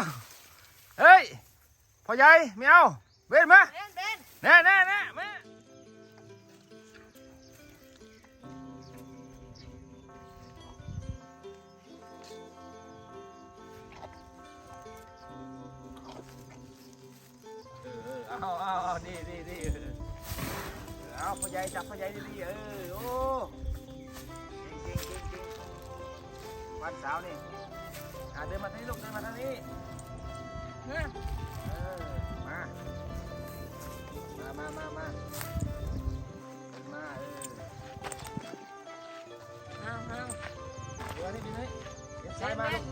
าวเฮ้ยพ่อใหญ่ไม่เอาเว้นมาเบนเบนแน่แน่แน่มาเออเออเอาเอาเอาดีดีดีเออเอาพ่อใหญ่จับพ่อใหญ่ดีดีๆเออโอ้เก่งเก่งเก่งเก่งวันเสาร์นี่อะเดินมาทางนี้ลูกเดินมาทางนี้ เฮ้ยเออมามา มามามามาเออเอาเอาเดี๋ยวนี่พี่นุ้ยเดี๋ยวซ้ายมาลูก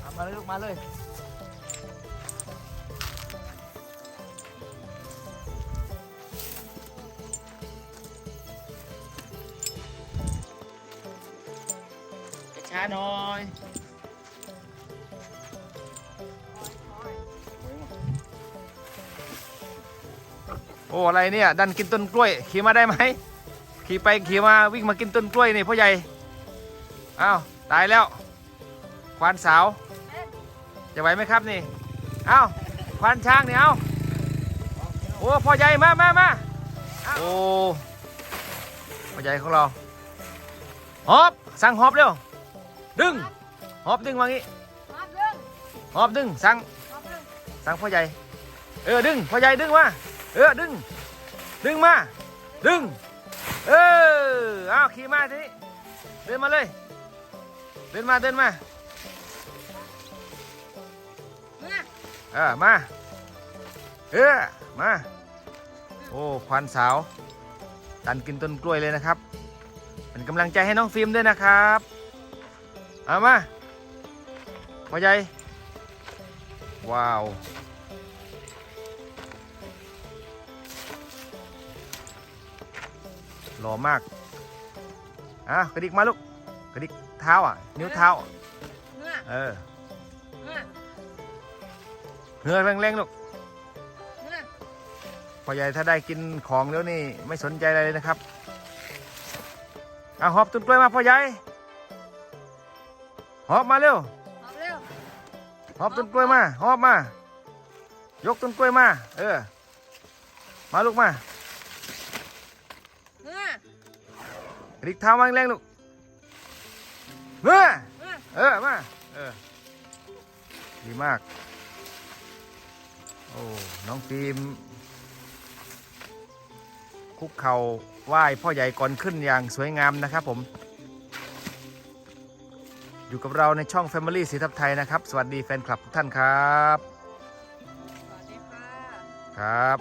เอามาเลยลูกมาเลย หน่อยโอ้อะไรเนี่ย ดันกินต้นกล้วย ขี่มาได้ไหมขี่ไปขี่มาวิ่งมากินต้นกล้วยนี่พ่อใหญ่อ้าวตายแล้วควานสาวจะไหวไหมครับนี่อ้าวควานช้างนี่เอาโอ้พ่อใหญ่มามามาโอ้พ่อใหญ่ของเราฮอบสั่งฮอบเร็ว ดึงฮอบดึงว่างี้มาเรื่องฮอบดึง สั่งมาเรื่องสั่งพ่อใหญ่ เออดึง พ่อใหญ่ดึงมา เออดึง ดึงมา ดึง เออเอาขี่มาทีนี้ เดินมาเลย เดินมาเดินมามาเออมา เออมา โอ้ควันสาวดันกินต้นกล้วยเลยนะครับ เป็นกำลังใจให้น้องฟิล์มด้วยนะครับ เอามาพ่อใหญ่ว้าว หล่อมาก อะกระดิกมาลูก กระดิกเท้าอะ นิ้วเท้า เออเหงือแรงๆลูกพ่อใหญ่ถ้าได้กินของแล้วนี่ ไม่สนใจอะไรเลยนะครับเอาหอบต้นกล้วยมาพ่อใหญ่ หอบมาเร็ว เอาเร็วหอบต้นกล้วยมา หอบมา ยกต้นกล้วยมา เออ มาลูกมามาดิกเท้ามาแรงๆลูกเมื่อมาเออ มา เออ ดีมาก โอ้ น้องฟิล์มคุกเข่าไหว้พ่อใหญ่ก่อนขึ้นอย่างสวยงามนะครับผม อยู่กับเราในช่อง Family สีทับไทยนะครับ สวัสดีแฟนคลับทุกท่านครับสวัสดีค่ะครับ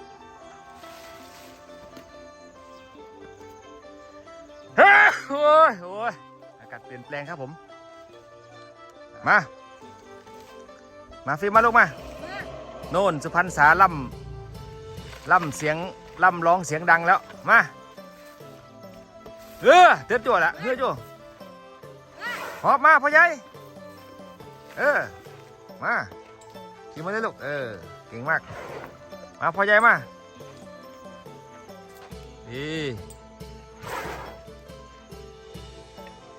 เฮ้ยโอ้ยโอ้ยอากาศเปลี่ยนแปลงครับผม มา มาฟิล์มมาลูกมามาโน่นสุพรรณสาล่ำล่ำเสียงล่ำร้องเสียงดังแล้ว มา เออเตือนจั่วละเฮ้ยจั่ว หอบมาพ่อใหญ่ เออ มาขี่มาเลยลูก เออ เก่งมาก มาพ่อใหญ่มาดี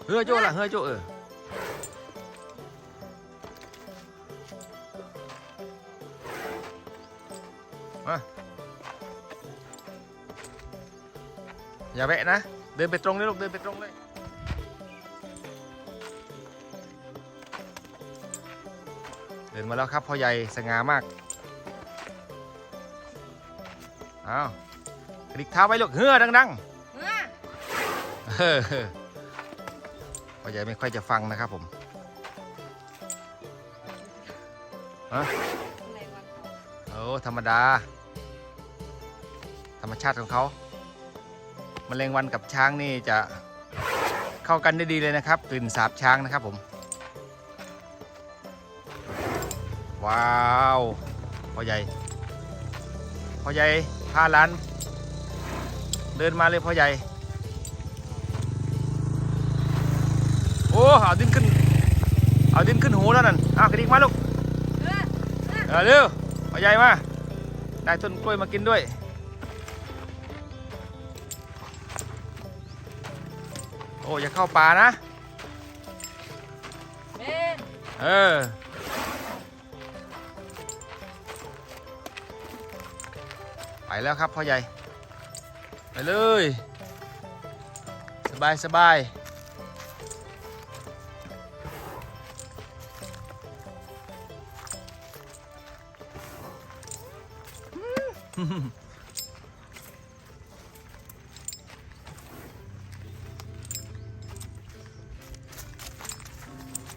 เฮ้ยจั่วละเฮ้ยจั่วเออมาอย่าแวะนะ เดินไปตรงเลยลูก เดินไปตรงเลย เดินมาแล้วครับพ่อใหญ่สง่ามากเอากระดิกเท้าไว้ลูกเฮือดังๆเออพ่อใหญ่ไม่ค่อยจะฟังนะครับผมฮะอะไรวะโอ้ธรรมดา ธรรมชาติของเขามแมลงวันกับช้างนี่จะเข้ากันได้ดีเลยนะครับกลิ่นสาบช้างนะครับผม ว้าวพ่อใหญ่พ่อใหญ่พาหลานเดินมาเลยพ่อใหญ่ โอ้เอาดินขึ้น เอาดินขึ้นหูแล้วนั่นเอากระดิกมาลูกเออเออเร็วพ่อใหญ่มา ได้ต้นกล้วยมากินด้วยโอ้อย่าเข้าป่านะเบนเออ แล้วครับพ่อใหญ่ ไปเลย สบายสบาย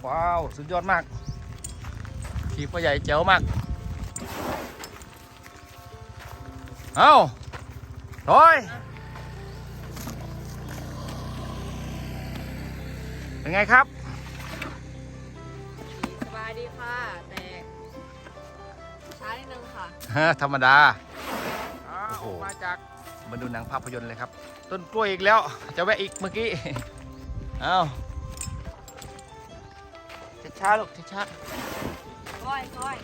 ว้าว สุดยอดมากขี่พ่อใหญ่เจ๋วมาก เอาถอยเป็นไงครับ สบายดีค่ะ แต่ช้านิดนึงค่ะ ธรรมดาโอ้โหมาจากมาดูหนังภาพยนตร์เลยครับ ต้นกล้วยอีกแล้ว จะแวะอีกเมื่อกี้เอาช้าๆลูกช้าก้อยก้อย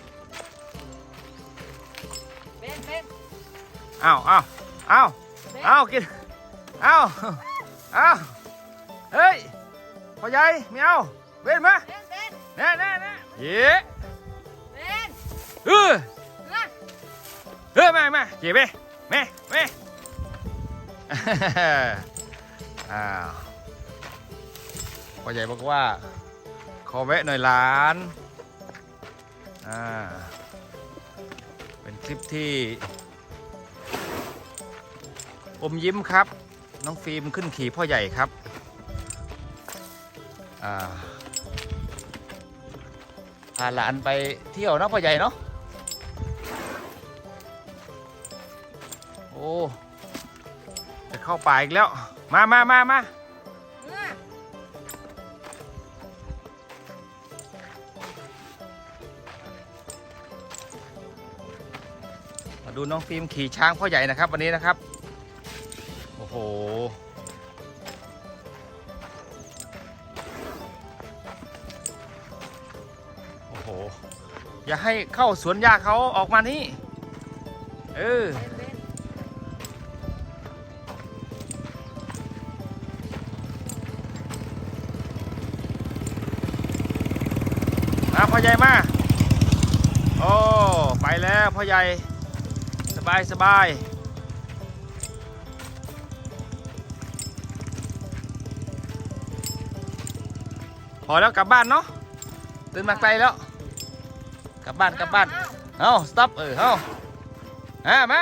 เบนเบนๆเอาเอาเอาเบนเอากินเอาเอาเฮ้ยพ่อใหญ่ไม่เอาเว้นมาเบนเบนแน่แน่แน่เย้เบนเออเงือกเออมามาเจ็บไหมแม่แม่อ้าวพ่อใหญ่บอกว่า ขอแวะหน่อยหลานอ่าเป็นคลิปที่ อมยิ้มครับ น้องฟิล์มขึ้นขี่พ่อใหญ่ครับอ่าพาหลานไปเที่ยวเนาะพ่อใหญ่เนาะโอ้จะเข้าป่าอีกแล้ว มามามามามาดูน้องฟิล์มขี่ช้างพ่อใหญ่นะครับวันนี้นะครับ ห โอ้โห อย่าให้เข้าสวนยาเขาออกมานี่ เออนเบนมาพ่อใหญ่มา โอ้ ไปแล้วพ่อใหญ่ สบายสบาย พอแล้วกลับบ้านเนาะตื่นมาไกลแล้ว กลับบ้านกลับบ้านเอาสต็อปเออเอาอ่ามา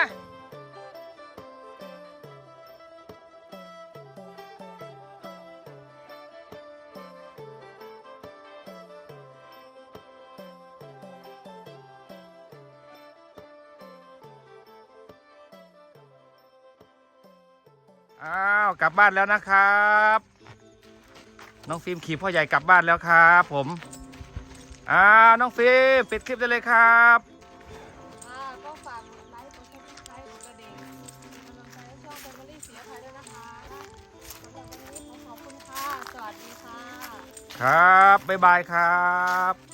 อ้าว กลับบ้านแล้วนะครับ น้องฟิล์มขี่พ่อใหญ่กลับบ้านแล้วครับผมอ้าวน้องฟิล์มปิดคลิปได้เลยครับ อ่าก็ฝากกดไลค์กดซับสไครต์กดกระดิ่งกำลังใจให้ช่อง Family สีอภัยด้วยนะคะสำหรับวันนี้ขอขอบคุณค่ะ สวัสดีค่ะ ครับ บ๊ายบายครับ